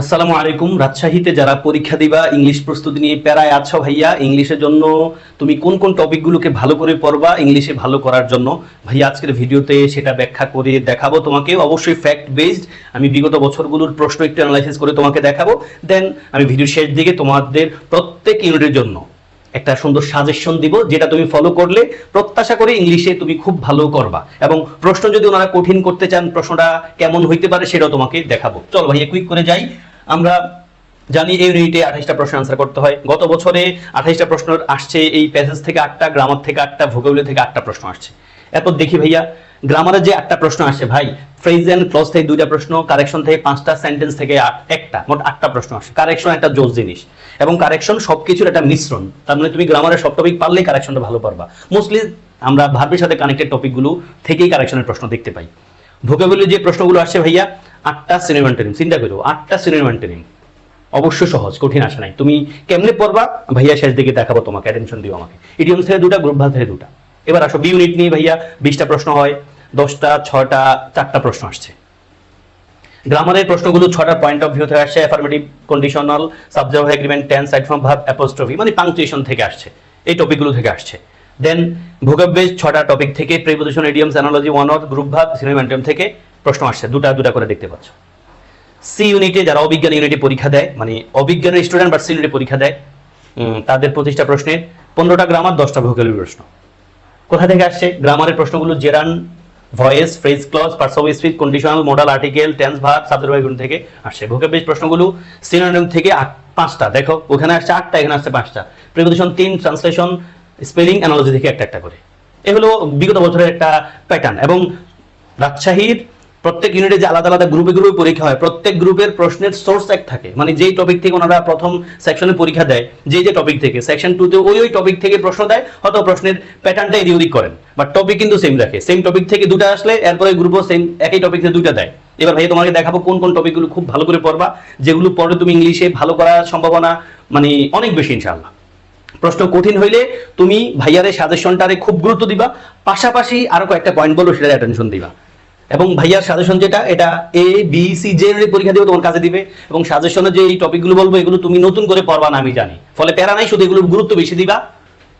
আসসালামু আলাইকুম। রাজশাহীতে যারা পরীক্ষা দিবা, ইংলিশ প্রস্তুতি নিয়ে প্যারায় আছো ভাইয়া, ইংলিশের জন্য তুমি কোন কোন টপিকগুলোকে ভালো করে পড়বা, ইংলিশে ভালো করার জন্য? ভাইয়া, আজকের ভিডিওতে সেটা ব্যাখ্যা করে দেখাবো তোমাকে। অবশ্যই ফ্যাক্ট বেসড আমি বিগত বছরগুলোর প্রশ্ন একটু অ্যানালাইসিস করে তোমাকে দেখাবো। দেন আমি ভিডিও শেষ দিকে তোমাদের প্রত্যেক ইউনিটের জন্য একটা সুন্দর সাজেশন দিব, যেটা তুমি ফলো করলে প্রত্যাশা করে ইংলিশে তুমি খুব ভালো করবা। এবং প্রশ্ন যদি ওনারা কঠিন করতে চান, প্রশ্নটা কেমন হইতে পারে সেটাও তোমাকে দেখাবো। চল ভাইয়া কুইক করে যাই। আমরা জানি এই ইউনিটে আঠাইশটা প্রশ্ন আনসার করতে হয়। গত বছরে আঠাইশটা প্রশ্ন আসছে, এই প্যাসেজ থেকে আটটা গ্রামার থেকে আটটা ভোকাবুলারি থেকে আটটা প্রশ্ন আসছে। এরপর দেখি ভাইয়া গ্রামারে যে আটটা প্রশ্ন আসে ভাই ফ্রেজ এন্ড ক্লজ থেকে দুইটা প্রশ্ন কারেকশন থেকে পাঁচটা সেন্টেন্স থেকে একটা, মোট আটটা প্রশ্ন আসে কারেকশন একটা জোস জিনিস। এবং কারেকশন সব কিছুর একটা মিশ্রণ। তার মানে তুমি গ্রামারের সব টপিক পারলেই কারেকশনটা ভালো পারবা। মোস্টলি আমরা ভার্বের সাথে কানেক্টেড টপিকগুলো থেকেই কারেকশনের প্রশ্ন দেখতে পাই। ভোকাবুলারি যে প্রশ্নগুলো আসছে ভাইয়া, আটটা সিনেমান্টেনিম চিন্তা করো, আটটা সিনেমান্টেনিম অবশ্য সহজ, কঠিন আসে নাই। তুমি কেমনে পড়বা? ভাইয়া শেষ দিকে দেখাবো তোমাকে অ্যাটেনশন দিও আমাকে। ইডিয়ম থেকে দুটা গ্রুপ ভাগ থেকে দুটা। এবার আসো বি ইউনিট নিয়ে ভাইয়া, বিশটা প্রশ্ন হয়, দশটা ছটা চারটা প্রশ্ন আসছে। গ্রামারের প্রশ্নগুলো ছটা পয়েন্ট অফ ভিউ থেকে আসছে affirmative conditional subject agreement tense from verb apostrophe মানে পাংচুয়েশন থেকে আসছে, এই টপিকগুলো থেকে আসছে। দেন বেস ছটা টপিক থেকে preposition idioms analogy one or group ভাগ সিনেমেন্টাম থেকে প্রশ্ন আসছে, দুটা দুটা করে দেখতে পাচ্ছ। সি ইউনিটে যারা অবিজ্ঞান ইউনিটে পরীক্ষা দেয় মানে অবিজ্ঞানের স্টুডেন্ট বা সি ইউনিটে পরীক্ষা দেয় তাদের প্রতিষ্ঠা প্রশ্নের পনেরোটা গ্রামার দশটা ভোকাবুলারি প্রশ্ন। কোথা থেকে আসছে? গ্রামারের প্রশ্নগুলো gerund voice phrase clause parts of speech conditional modal article tense verb subject verb থেকে আসছে। ভোকে বেশ প্রশ্নগুলো সিনোনিম থেকে পাঁচটা। দেখো, ওখানে আসছে আটটা, এখানে আসছে পাঁচটা। প্রিপোজিশন তিন ট্রান্সলেশন স্পেলিং অ্যানালজি থেকে একটা একটা করে। এগুলো বিগত বছরের একটা প্যাটার্ন এবং রাজশাহীর প্রত্যেক ইউনিটে যে আলাদা আলাদা গ্রুপে গ্রুপে পরীক্ষা হয়, প্রত্যেক গ্রুপের প্রশ্নের সোর্স এক থাকে। মানে যেই টপিক থেকে ওনারা প্রথম সেকশনে পরীক্ষা দেয় যে যে টপিক থেকে সেকশন টুতে ওই ওই টপিক থেকে প্রশ্ন দেয়, হয়তো প্রশ্নের প্যাটার্নটা এদিক ওদিক করেন। বাট টপিক কিন্তু সেম রাখে। সেম টপিক থেকে দুটো আসলে, এরপরে গ্রুপও সেম একই টপিক থেকে দুইটা দেয়। এবার ভাই তোমাকে দেখাবো কোন কোন টপিকগুলো খুব ভালো করে পড়বা, যেগুলো পড়ে তুমি ইংলিশে ভালো করার সম্ভাবনা মানে অনেক বেশি ইনশাআল্লাহ। প্রশ্ন কঠিন হইলে তুমি ভাইয়ারের সাজেশনটারে খুব গুরুত্ব দিবা, পাশাপাশি আরও কয়েকটা পয়েন্ট বলব সেটা অ্যাটেনশন দিবা। এবং ভাইয়ার সাজেশন যেটা, এটা এ বি সি যে পরীক্ষা দিবে তোমার কাছে দিবে। এবং সাজেশনে যে এই টপিকগুলো বলব, এগুলো তুমি নতুন করে পড়বা না, আমি জানি। ফলে প্যারা নাই, শুধু এগুলোর গুরুত্ব বেশি দিবা।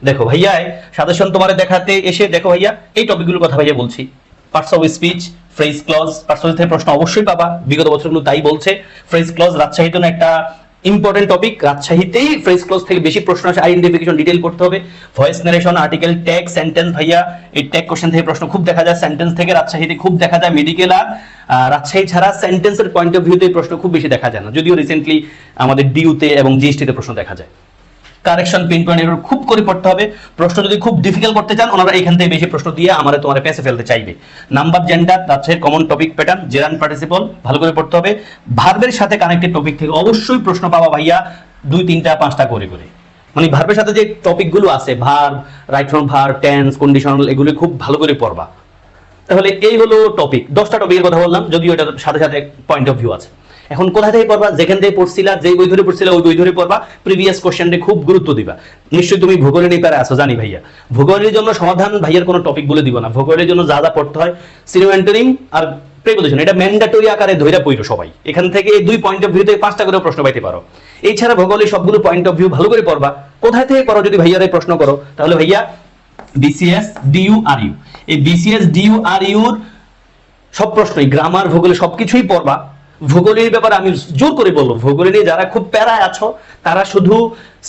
দেখো ভাইয়া সাজেশন তোমার দেখাতে এসে, দেখো ভাইয়া, এই টপিকগুলোর কথা ভাইয়া বলছি। Parts of speech phrase clause parts of প্রশ্ন অবশ্যই পাবা। বিগত বছরগুলো তাই বলছে। ফ্রেজ ক্লজ রাজশাহীর জন্য একটা ইম্পর্টেন্ট টপিক রাজশাহীতেই ফ্রেস ক্লোজ থেকে বেশি প্রশ্ন আসে আইডেন্টিফিকেশন ডিটেল করতে হবে। Voice narration article tag sentence ভাইয়া, এই ট্যাগ কোশ্চেন থেকে প্রশ্ন খুব দেখা যায় সেন্টেন্স থেকে রাজশাহীতে খুব দেখা যায় মেডিকেল আর রাজশাহী ছাড়া সেন্টেন্সের পয়েন্ট অফ ভিউতে প্রশ্ন খুব বেশি দেখা যায় না, যদিও রিসেন্টলি আমাদের ডিউতে এবং জিএসটিতে প্রশ্ন দেখা যায়। কারেকশন পিন পয়েন্ট এরর খুব করে পড়তে হবে। প্রশ্ন যদি খুব ডিফিকাল্ট করতে চান, ওনারা এখান থেকে বেশি প্রশ্ন দিয়ে আমাদের তোমার পেসে ফেলতে চাইবে। নাম্বার জেন্ডার রাজশাহীর common topic pattern gerund participle ভালো করে পড়তে হবে। ভার্বের সাথে কানেক্টেড টপিক থেকে অবশ্যই প্রশ্ন পাওয়া ভাইয়া, দুই, তিনটা, পাঁচটা করে করে। মানে ভার্বের সাথে যে টপিকগুলো আছে verb right form verb tense conditional এগুলো খুব ভালো করে পড়বা। তাহলে এই হলো টপিক দশটা টপিকের কথা বললাম, যদিও এটার সাথে সাথে পয়েন্ট অফ ভিউ আছে। এখন কোথা থেকে পড়বা? যেখান থেকে পড়ছিলা, যেই বই ধরে পড়ছিলা, ওই বই ধরে পড়বা। প্রিভিয়াস কোশ্চেনটা খুব গুরুত্ব দিবা। নিশ্চয়ই তুমি ভূগোলে নিয়ে প্যারা আছো, জানি ভাইয়া। ভূগোলের জন্য সমাধান ভাইয়ার কোনো টপিক বলে দিব না। ভূগোলের জন্য যা যা পড়তে হয় সিনেমেন্টারিং আর প্রেপোজিশন এটা ম্যান্ডাটরি আকারে ধইরা পড়ো সবাই। এখান থেকে এই দুই পয়েন্ট অফ ভিউ থেকে পাঁচটা করে প্রশ্ন পাইতে পারো। এছাড়া ভূগোলের সবগুলো পয়েন্ট অফ ভিউ ভালো করে পড়বা। কোথা থেকে পড়ো যদি ভাইয়ারে প্রশ্ন করো? তাহলে ভাইয়া বিসিএস ডিইউ আর ইউ এই বিসিএস ডিইউ আর ইউর সব প্রশ্নই গ্রামার ভূগোলে সবকিছুই পড়বা। ভূগোলের ব্যাপারে আমি জোর করে বলব ভূগোলে নিয়ে যারা খুব প্যারায় আছো, তারা শুধু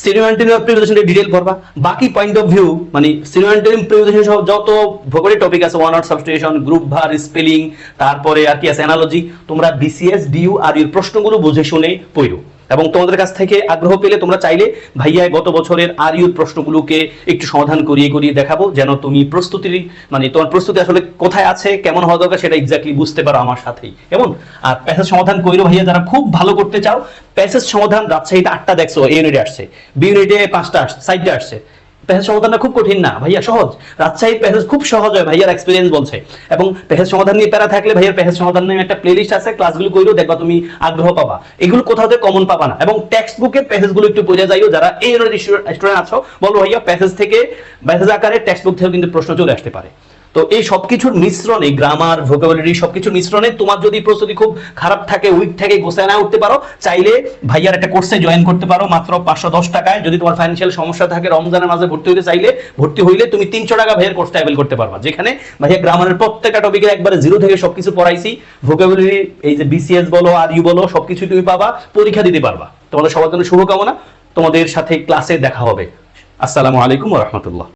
সিনেমান্টেরিয়াম প্রিপারেশনের ডিটেল করবা বাকি পয়েন্ট অফ ভিউ মানে সিনেমান্টিনিয়াম প্রিপারেশন সহ যত ভূগোলের টপিক আছে ওয়ান আউট সাবস্টেশন গ্রুপ ভার স্পেলিং তারপরে আর কি আছে অ্যানালজি তোমরা বিসিএস ডিউ আর এর প্রশ্নগুলো বুঝে শুনে পড়ো। এবং তোমাদের কাছ থেকে আগ্রহ পেলে তোমরা চাইলে ভাইয়া গত বছরের আর ইউর প্রশ্নগুলোকে একটু সমাধান করিয়ে করিয়ে দেখাবো, যেন তুমি প্রস্তুতির মানে তোমার প্রস্তুতি আসলে কোথায় আছে, কেমন হওয়া দরকার সেটা এক্স্যাক্টলি বুঝতে পারো আমার সাথেই। কেমন? আর প্যাসেজ সমাধান করিল ভাইয়া, যারা খুব ভালো করতে চাও প্যাসেজ সমাধান রাজশাহীতে আটটা দেখছ এ ইউনিটে আসছে বি ইউনিটে পাঁচটা আসছে সাইডটা আসছে। প্যাসেজ সমাধানটা খুব কঠিন না, ভাইয়া, সহজ। রাজশাহীর প্যাসেজ খুব সহজ হয়, ভাইয়ার এক্সপিরিয়েন্স বলছে। এবং প্যাসেজ সমাধান নিয়ে প্যারা থাকলে ভাইয়ার প্যাসেজ সমাধান নিয়ে একটা প্লেলিস্ট আছে ক্লাসগুলো করলেও দেখবা তুমি আগ্রহ পাবা। এগুলো কোথাও থেকে কমন পাবা না। এবং টেক্সট বুকের প্যাসেজগুলো একটু পড়ে যাইও, যারা এই স্টুডেন্ট আছো, বলো ভাইয়া প্যাসেজ থেকে প্যাসেজ আকারে টেক্সট বুক থেকে কিন্তু প্রশ্ন চলে আসতে পারে। তো এই সবকিছুর মিশ্রণে গ্রামার ভোকাবুলারি সবকিছুর মিশ্রণে তোমার যদি প্রস্তুতি খুব খারাপ থাকে উইক থাকে, গোছায় না উঠতে পারো, চাইলে ভাইয়ার একটা কোর্সে জয়েন করতে পারো, মাত্র পাঁচশো দশ টাকায়। যদি তোমার ফাইন্যান্সিয়াল সমস্যা থাকে, রমজানের মাঝে ভর্তি হতে চাইলে ভর্তি হইলে তুমি তিনশো টাকা ভাইয়ের কোর্সটা অ্যাভেল করতে পারবা, যেখানে ভাইয়া গ্রামারের প্রত্যেকটা টপিকের একবারে জিরো থেকে সবকিছু পড়াইছি। ভোকাবুলারি এই যে বিসিএস বলো আর ইউ বলো সবকিছু তুমি পাবা, পরীক্ষা দিতে পারবা। তোমাদের সবার জন্য শুভকামনা, তোমাদের সাথে ক্লাসে দেখা হবে। আসসালামু আলাইকুম রহমতুল্লাহ।